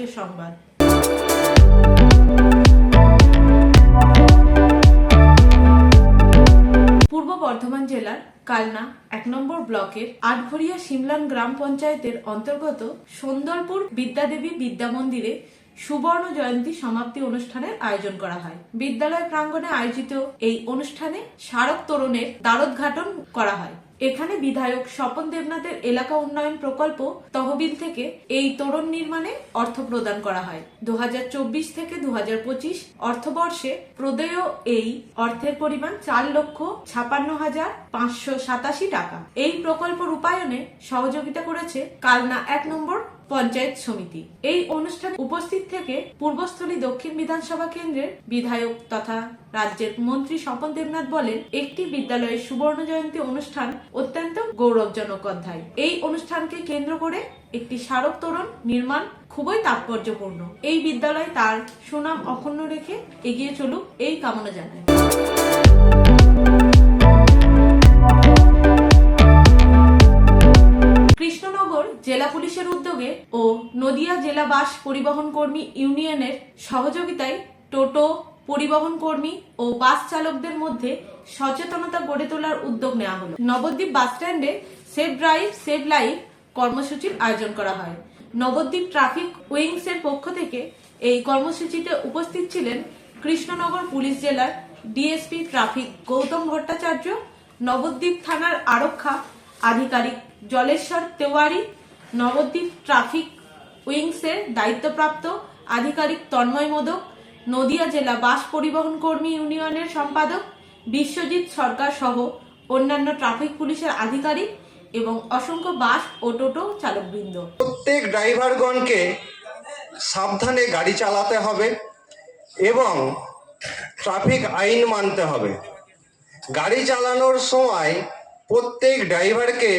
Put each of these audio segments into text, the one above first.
আজকের সংবাদ। পূর্ব বর্ধমান জেলার কালনা, এক নম্বর ব্লকের আটঘরিয়া সিমলান গ্রাম পঞ্চায়েতের অন্তর্গত সুন্দরপুর বিদ্যাদেবী বিদ্যা মন্দিরে সুবর্ণ জয়ন্তী সমাপ্তি অনুষ্ঠানের আয়োজন করা হয়। বিদ্যালয় প্রাঙ্গণে আয়োজিত এই অনুষ্ঠানে স্মারক তোরণের দ্বারোদ্ঘাটন করা হয়। এখানে বিধায়ক স্বপন দেবনাথের এলাকা উন্নয়ন প্রকল্প তহবিল থেকে এই তোরণ নির্মাণে অর্থ প্রদান করা হয়। দু হাজার চব্বিশ থেকে দু হাজার পঁচিশ অর্থবর্ষে প্রদেয় এই অর্থের পরিমাণ চার লক্ষ ছাপান্ন হাজার পাঁচশো সাতাশি টাকা। এই প্রকল্প রূপায়নে সহযোগিতা করেছে কালনা এক নম্বর পঞ্চায়েত সমিতি। এই অনুষ্ঠানে উপস্থিত থেকে পূর্বস্থলী দক্ষিণ বিধানসভা কেন্দ্রের বিধায়ক তথা রাজ্যের মন্ত্রী স্বপন দেবনাথ বলেন, একটি বিদ্যালয়ের সুবর্ণ জয়ন্তী অনুষ্ঠান অত্যন্ত গৌরবজনক অধ্যায়। এই অনুষ্ঠানকে কেন্দ্র করে একটি স্মারক তোরণ নির্মাণ খুবই তাৎপর্যপূর্ণ। এই বিদ্যালয় তার সুনাম অক্ষুণ্ণ রেখে এগিয়ে চলুক, এই কামনা জানায় কৃষ্ণনগর জেলা পুলিশের উদ্যোগে ও নদিয়া জেলা বাস পরিবহন কর্মী ইউনিয়নের সহযোগিতায় টোটো পরিবহন কর্মী ও বাস চালকদের মধ্যে সচেতনতা গড়ে তোলার উদ্যোগ নেওয়া হলো। নবদ্বীপ বাস স্ট্যান্ডে সেভ ড্রাইভ সেভ লাইফ কর্মসূচির আয়োজন করা হয়। নবদ্বীপ ট্রাফিক উইংস এর পক্ষ থেকে এই কর্মসূচিতে উপস্থিত ছিলেন কৃষ্ণনগর পুলিশ জেলার ডিএসপি ট্রাফিক গৌতম ভট্টাচার্য, নবদ্বীপ থানার আরক্ষা আধিকারিক জলেশ্বর তেওয়ারি, নবদ্বীপ ট্রাফিক উইংসের দায়িত্বপ্রাপ্ত আধিকারিক তন্ময় মোদক, নদিয়া জেলা বাস পরিবহন কর্মী ইউনিয়নের সম্পাদক, বিশ্বজিৎ সরকার সহ অন্যান্য ট্রাফিক পুলিশের আধিকারিক এবং অসংখ্য বাস ও টোটো চালকবৃন্দ। প্রত্যেক ড্রাইভারগণকে সাবধানে গাড়ি চালাতে হবে এবং ট্রাফিক আইন মানতে হবে। গাড়ি চালানোর সময় প্রত্যেক ড্রাইভারকে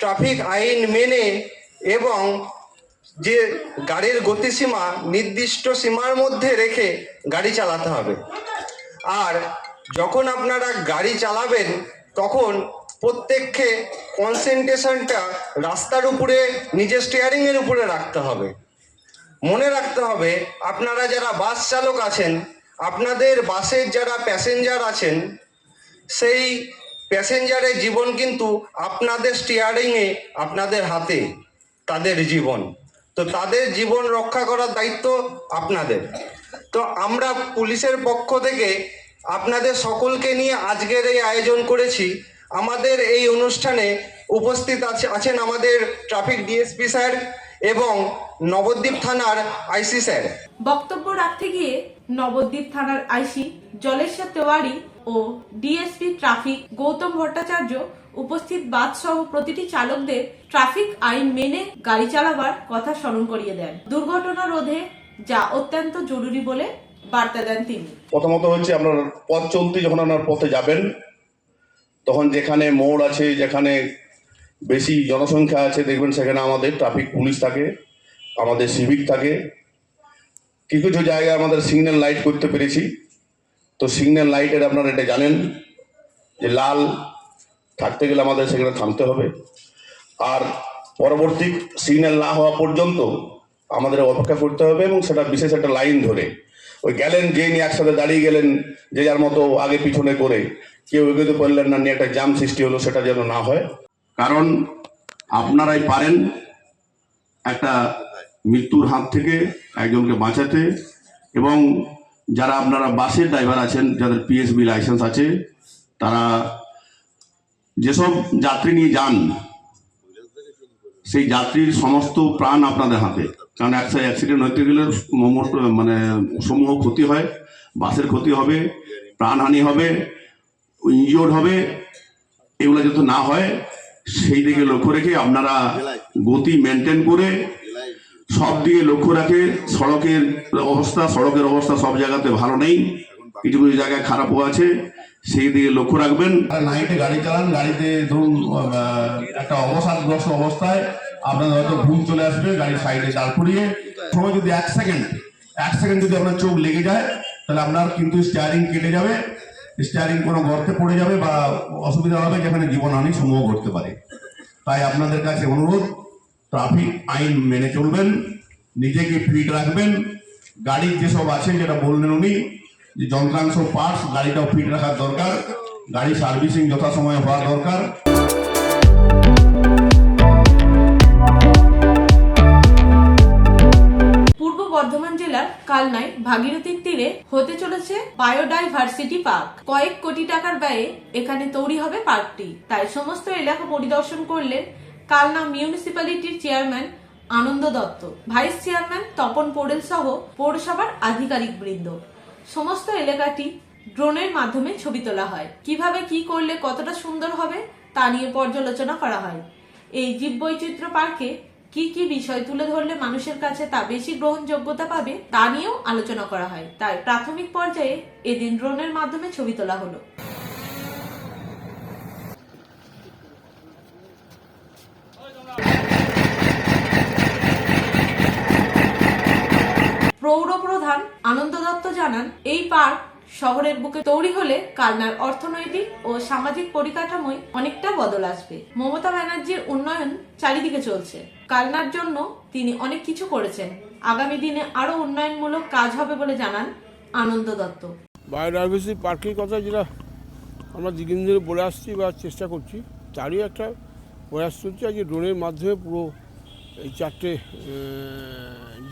ট্রাফিক আইন মেনে এবং যে গাড়ির গতিসীমা নির্দিষ্ট সীমার মধ্যে রেখে গাড়ি চালাতে হবে। আর যখন আপনারা গাড়ি চালাবেন, তখন প্রত্যেককে কনসেন্ট্রেশনটা রাস্তার উপরে, নিজের স্টিয়ারিংয়ের উপরে রাখতে হবে। মনে রাখতে হবে, আপনারা যারা বাস চালক আছেন, আপনাদের বাসের যারা প্যাসেঞ্জার আছেন, সেই প্যাসেঞ্জারের জীবন কিন্তু আপনাদের স্টিয়ারিংয়ে আপনাদের হাতে, তাদের জীবন। তো তাদের জীবন রক্ষা করার দায়িত্ব আপনাদের। তো আমরা পুলিশের পক্ষ থেকে আপনাদের সকলকে নিয়ে আজকের এই আয়োজন করেছি। আমাদের এই অনুষ্ঠানে উপস্থিত আছে আছেন আমাদের ট্রাফিক ডিএসপি স্যার এবং নবদ্বীপ থানার আইসি স্যার। বক্তব্য রাখতে গিয়ে নবদ্বীপ থানার আইসি জলেশ্বর তেওয়ারি ও ডিএসপি ট্রাফিক গৌতম ভট্টাচার্য উপস্থিত বাস সহ প্রতিটি চালকদের ট্রাফিক আইন মেনে গাড়ি চালাবার কথা স্মরণ করিয়ে দেন। দুর্ঘটনা রোধে যা অত্যন্ত জরুরি বলে বার্তা দেন তিনি। প্রথমত হচ্ছে আপনার পথ চলতি যখন আপনার পথে যাবেন তখন যেখানে মোড় আছে যেখানে বেশি জনসংখ্যা আছে, দেখবেন সেখানে আমাদের ট্রাফিক পুলিশ থাকে, আমাদের সিভিক থাকে। কিছু কিছু জায়গায় আমাদের সিগন্যাল লাইট করতে পেরেছি। তো সিগন্যাল লাইটের আপনারা এটা জানেন যে লাল থাকতে গেলে আমাদের সেখানে থামতে হবে। আর পরবর্তী সিগন্যাল না হওয়া পর্যন্ত আমাদের অপেক্ষা করতে হবে এবং সেটা বিশেষ একটা লাইন ধরে। ওই গেলেন যে নিয়ে একসাথে দাঁড়িয়ে গেলেন, যে যার মতো আগে পিছনে করে, কেউ এগোতে পারলেন না, নিয়ে একটা জাম সৃষ্টি হলো, সেটা যেন না হয়। কারণ আপনারাই পারেন একটা মৃত্যুর হাত থেকে একজনকে বাঁচাতে এবং যারা আপনারা বাসের ড্রাইভার আছেন, যাদের পিএসবি লাইসেন্স আছে, তারা যেসব যাত্রী নিয়ে যান, সেই যাত্রীর সমস্ত প্রাণ আপনাদের হাতে। কারণ একটা অ্যাক্সিডেন্ট হতে গেলে মানে সমূহ ক্ষতি হয়, বাসের ক্ষতি হবে, প্রাণহানি হবে ইনজিওর্ড হবে, এগুলো যাতে না হয় সেই দিকে লক্ষ্য রেখে আপনারা গতি মেনটেন করে সব দিকে লক্ষ্য রাখে, সড়কের অবস্থা সড়কের অবস্থা সব জায়গাতে ভালো নেই কিছু কিছু জায়গায় খারাপও আছে, সেই দিকে লক্ষ্য রাখবেন। নাইটে গাড়ি চালান, গাড়িতে ধরুন একটা অবসাদগ্রস্ত অবস্থায় আপনার হয়তো ঘুম চলে আসবে, গাড়ি সাইডে দাঁড় করিয়ে। সময় যদি এক সেকেন্ড এক সেকেন্ড যদি আপনার চোখ লেগে যায়, তাহলে আপনার কিন্তু স্টিয়ারিং কেটে যাবে। স্টিয়ারিং কোনো গর্তে পড়ে যাবে বা অসুবিধা হবে যেখানে জীবনহানি সমূহ ঘটতে পারে। তাই আপনাদের কাছে অনুরোধ, ট্রাফিক আইন মেনে চলবেন, নিজেকে ফিট রাখবেন, গাড়ির যেসব আছে যেটা বললেন উনি, যে যন্ত্রাংশ, পার্টস, গাড়িটাও ফিট রাখার দরকার গাড়ি সার্ভিসিং যথাসময়ে হওয়া দরকার। কালনায় ভাগীরথীর তীরে হতে চলেছে বায়োডাইভার্সিটি পার্ক। কয়েক কোটি টাকার ব্যয়ে এখানে তৈরি হবে পার্কটি। তাই সমস্ত এলাকা পরিদর্শন করলেন Kalna মিউনিসিপ্যালিটির chairman Ananda Dutta. Vice chairman Tapan Porel সহ পৌরসভার আধিকারিক বৃন্দ। সমস্ত এলাকাটি ড্রোনের মাধ্যমে ছবি তোলা হয়। কীভাবে কি করলে কতটা সুন্দর হবে তা নিয়ে পর্যালোচনা করা হয়। এই জীববৈচিত্র্য পার্কে কি কি বিষয় তুলে ধরলে মানুষের কাছে তা বেশি গ্রহণযোগ্যতা পাবে, তা নিয়েও আলোচনা করা হয়। তাই প্রাথমিক পর্যায়ে এদিন ড্রোনের মাধ্যমে ছবি তোলা হলো। পৌর প্রধান আনন্দ দত্ত জানান, এই পার্ক শহরের বুকে তৈরি হলে কালনার অর্থনৈতিক ও সামাজিক পরিকাঠামোয় অনেকটা বদল আসবে। মমতা ব্যানার্জির উন্নয়ন চারিদিকে চলছে। কালনার জন্য তিনি অনেক কিছু করেছেন। আগামী দিনে আরও উন্নয়নমূলক কাজ হবে বলে জানান আনন্দ দত্ত। বায়োডাইভার্সিটি পার্কের কথা যেটা আমরা দীর্ঘদিন ধরে বলে আসছি বা চেষ্টা করছি, তারই একটা প্রয়াস চলছে। আজকে ড্রোনের মাধ্যমে পুরো এই চারটে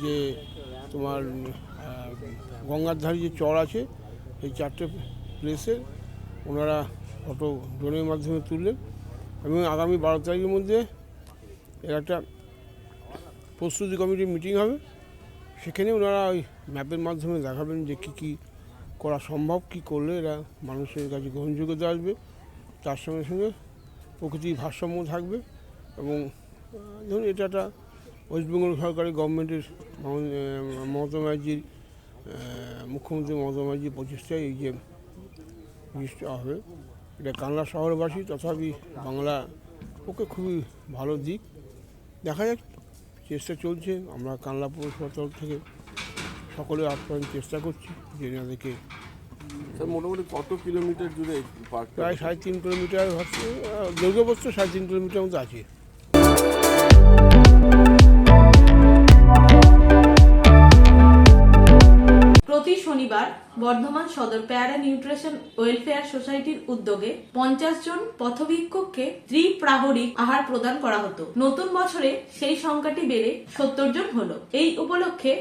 যে তোমার গঙ্গার ধারে যে চর আছে এই চারটে প্লেসে ওনারা ফটো ড্রোনের মাধ্যমে তুললেন। এবং আগামী বারো তারিখের মধ্যে এর একটা প্রস্তুতি কমিটির মিটিং হবে। সেখানে ওনারা ওই ম্যাপের মাধ্যমে দেখাবেন যে কী কী করা সম্ভব, কী করলে এরা মানুষের কাছে গ্রহণযোগ্যতা আসবে। তার সঙ্গে সঙ্গে প্রকৃতির ভারসাম্য থাকবে এবং ধরুন এটা একটা ওয়েস্ট বেঙ্গল সরকারি গভর্নমেন্টের মমতা ব্যানার্জির মুখ্যমন্ত্রী মমতা ব্যানার্জির প্রচেষ্টায় এই যে জিনিসটা হবে এটা কানলা শহরবাসী তথাপি বাংলা পক্ষে খুবই ভালো দিক। দেখা যাক চেষ্টা চলছে আমরা কানলা পৌরসভার তরফ থেকে সকলে আপ্যায়ন চেষ্টা করছি যে এনাদেরকে স্যার মোটামুটি কত কিলোমিটার জুড়ে প্রায় সাড়ে তিন কিলোমিটার হচ্ছে দুর্গাবস্ত সাড়ে তিন কিলোমিটার মতো আছে। শনিবার বর্ধমান সদর প্যারা নিউট্রিশন ওয়েলফেয়ার সোসাইটির উদ্যোগে পঞ্চাশ জন পথভিক্ষককে ত্রিপ্রাহরিক আহার প্রদান করা হতো। নতুন বছরে সেই সংখ্যাটি বেড়ে সত্তর জন হলো। এই উপলক্ষে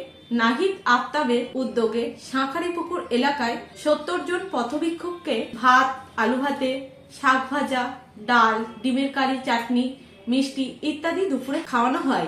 নাহিদ আফতাবের উদ্যোগে শাঁখারি পুকুর এলাকায় সত্তর জন পথভিক্ষককে ভাত আলু ভাতে শাক ভাজা, ডাল, ডিমের কারি, চাটনি, মিষ্টি ইত্যাদি দুপুরে খাওয়ানো হয়।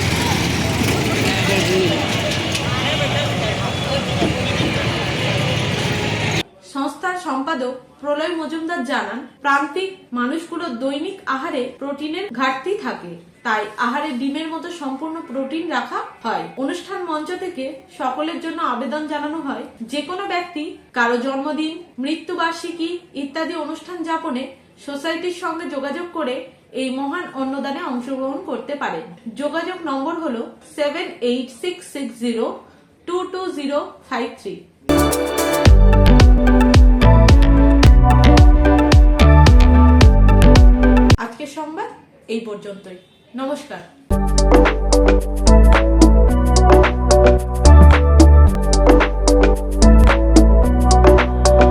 সম্পাদক প্রলয় মজুমদার জানান, প্রান্তিক মানুষগুলোর দৈনিক আহারে প্রোটিনের ঘাটতি থাকে, তাই আহারে ডিমের মতো সম্পূর্ণ প্রোটিন রাখা হয়। অনুষ্ঠান মঞ্চ থেকে সকলের জন্য আবেদন জানানো হয়, যে কোনো ব্যক্তি, কারও জন্মদিন, মৃত্যুবার্ষিকী ইত্যাদি অনুষ্ঠান যাপনে সোসাইটির সঙ্গে যোগাযোগ করে এই মহান অন্নদানে অংশগ্রহণ করতে পারেন। যোগাযোগ নম্বর হল seven eight six six zero two two zero five three এই পর্যন্তই। নমস্কার।